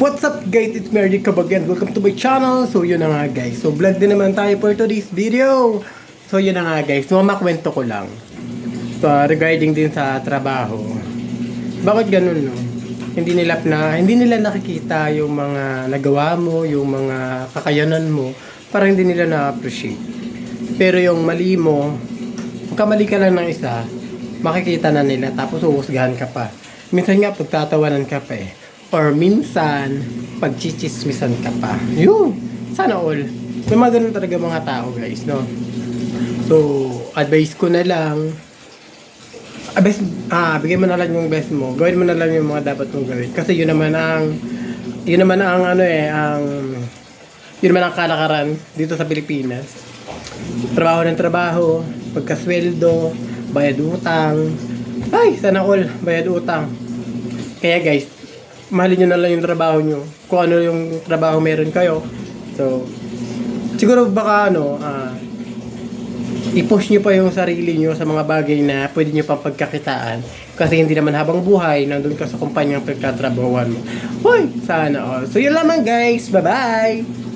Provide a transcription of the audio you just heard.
What's up guys? It's Mary Kabag and welcome to my channel. So yun na nga guys. So vlog din naman tayo for today's video. So yun na nga guys. Mamakwento ko lang. So regarding din sa trabaho. Bakit ganun no? Hindi nila na hindi nila nakikita yung mga nagawa mo, yung mga kakayanan mo. Parang hindi nila na-appreciate. Pero yung mali mo, kamali ka lang ng isa, makikita na nila tapos uhusgahan ka pa. Minsan nga pagtatawanan ka pa eh. Or minsan, pagchichismisan ka pa. Yun! Sana all. May mga ganun talaga mga tao guys, no? So, advice ko na lang, ah, best, ah, bigyan mo na lang yung best mo. Gawin mo na lang yung mga dapat mong gawin. Kasi yun naman ang, yun naman ang ano eh, ang, yun naman ang kalakaran dito sa Pilipinas. Trabaho ng trabaho, pagkasweldo, bayad utang. Ay, sana all, bayad utang. Kaya guys, mahalin nyo na lang yung trabaho nyo. Kung ano yung trabaho meron kayo. So, siguro baka ano, ah, i-push nyo pa yung sarili nyo sa mga bagay na pwede nyo pang pagkakitaan. Kasi hindi naman habang buhay, nandun ka sa kumpanyang pagkatrabahuan mo. Hoy, sana all. So, yun lamang guys. Bye-bye!